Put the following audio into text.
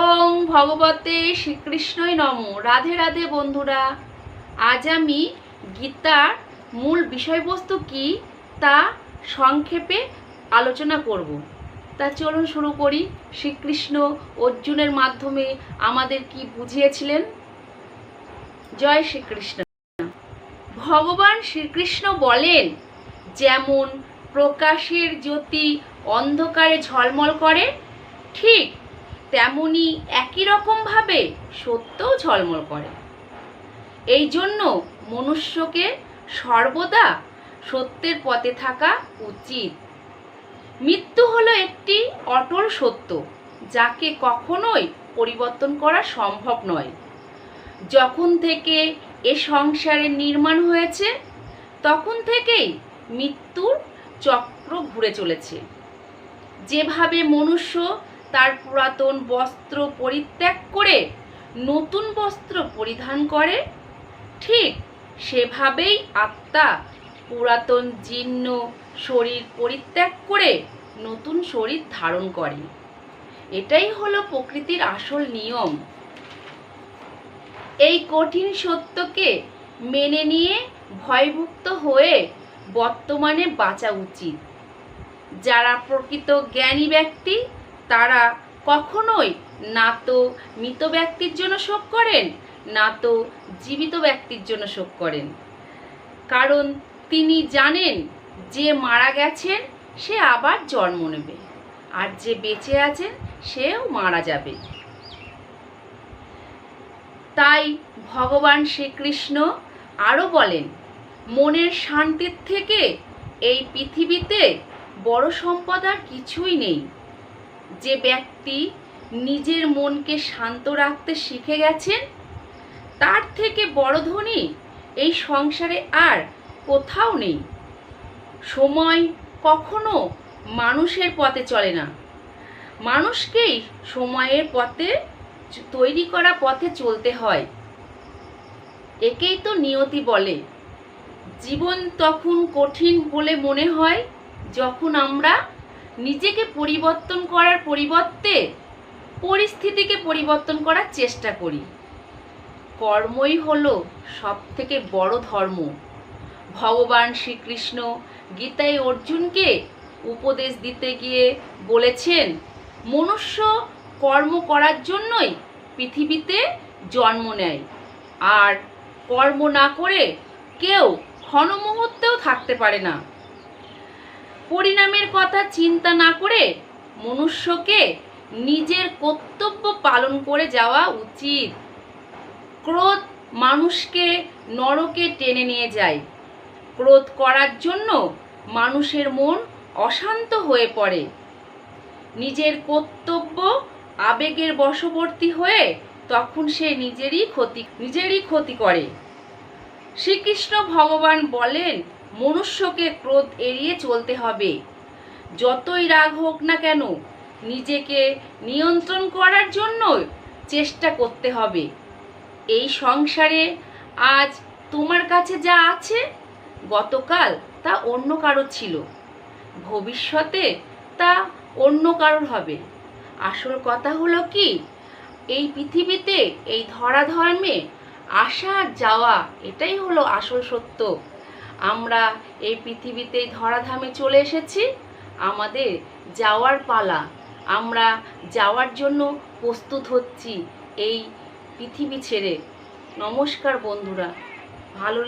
ওং ভগবতে শ্রীকৃষ্ণই নম। রাধে রাধে বন্ধুরা, আজ আমি গীতার মূল বিষয়বস্তু কি তা সংক্ষেপে আলোচনা করব। তা চলুন শুরু করি। শ্রীকৃষ্ণ অর্জুনের মাধ্যমে আমাদের কি বুঝিয়েছিলেন? জয় শ্রীকৃষ্ণ। ভগবান শ্রীকৃষ্ণ বলেন, যেমন প্রকাশের জ্যোতি অন্ধকারে ঝলমল করে, ঠিক তেমনি একই রকমভাবে সত্যও ঝলমল করে। এই জন্য মনুষ্যকে সর্বদা সত্যের পথে থাকা উচিত। মৃত্যু হলো একটি অটল সত্য, যাকে কখনোই পরিবর্তন করা সম্ভব নয়। যখন থেকে এ সংসারের নির্মাণ হয়েছে, তখন থেকেই মৃত্যুর চক্র ঘুরে চলেছে। যেভাবে মনুষ্য তার পুরাতন বস্ত্র পরিত্যাগ করে নতুন বস্ত্র পরিধান করে, ঠিক সেভাবেই আত্মা পুরাতন জীর্ণ শরীর পরিত্যাগ করে নতুন শরীর ধারণ করে। এটাই হলো প্রকৃতির আসল নিয়ম। এই কঠিন সত্যকে মেনে নিয়ে ভয়ভুক্ত হয়ে বর্তমানে বাঁচা উচিত। যারা প্রকৃত জ্ঞানী ব্যক্তি তারা কখনোই না তো মৃত ব্যক্তির জন্য শোক করেন না তো জীবিত ব্যক্তির জন্য শোক করেন। কারণ তিনি জানেন যে মারা গেছেন, সে আবার জন্ম নেবে। আর যে বেঁচে আছেন, সেও মারা যাবে। তাই ভগবান শ্রীকৃষ্ণ আরও বলেন, মনের শান্তির থেকে এই পৃথিবীতে বড় সম্পদ আর কিছুই নেই। যে ব্যক্তি নিজের মনকে শান্ত রাখতে শিখে গেছেন, তার থেকে বড় ধনী এই সংসারে আর কোথাও নেই। সময় কখনো মানুষের পথে চলে না। মানুষকেই সময়ের পথে তৈরি করা পথে চলতে হয়। একেই তো নিয়তি বলে। জীবন তখন কঠিন বলে মনে হয় যখন আমরা নিজেকে পরিবর্তন করার পরিবর্তে পরিস্থিতিকে পরিবর্তন করার চেষ্টা করি। কর্মই হলো সব থেকে বড় ধর্ম। ভগবান শ্রীকৃষ্ণ গীতায় অর্জুনকে উপদেশ দিতে গিয়ে বলেছেন, মনুষ্য কর্ম করার জন্যই পৃথিবীতে জন্ম নেয়। আর কর্ম না করে কেউ ক্ষণ মুহূর্তেও থাকতে পারে না। পরিণামের কথা চিন্তা না করে মনুষ্যকে নিজের কর্তব্য পালন করে যাওয়া উচিত। ক্রোধ মানুষকে নরকে টেনে নিয়ে যায়। ক্রোধ করার জন্য মানুষের মন অশান্ত হয়ে পড়ে। নিজের কর্তব্য আবেগের বশবর্তী হয়ে তখন সে নিজেরই ক্ষতি নিজেরই ক্ষতি করে। শ্রীকৃষ্ণ ভগবান বলেন মনুষ্যকে ক্রোধ এড়িয়ে চলতে হবে। যতই রাগ হোক না কেন, নিজেকে নিয়ন্ত্রণ করার জন্য চেষ্টা করতে হবে। এই সংসারে আজ তোমার কাছে যা আছে, গতকাল তা অন্য কারও ছিল। ভবিষ্যতে তা অন্য কারোর হবে। আসল কথা হলো কি, এই পৃথিবীতে এই ধরাধর্মে আসা যাওয়া, এটাই হলো আসল সত্য। আমরা এই পৃথিবীতে ধরাধামে চলে এসেছি, আমাদের যাওয়ার পালা। আমরা যাওয়ার জন্য প্রস্তুত হচ্ছি এই পৃথিবী ছেড়ে। নমস্কার বন্ধুরা, ভালো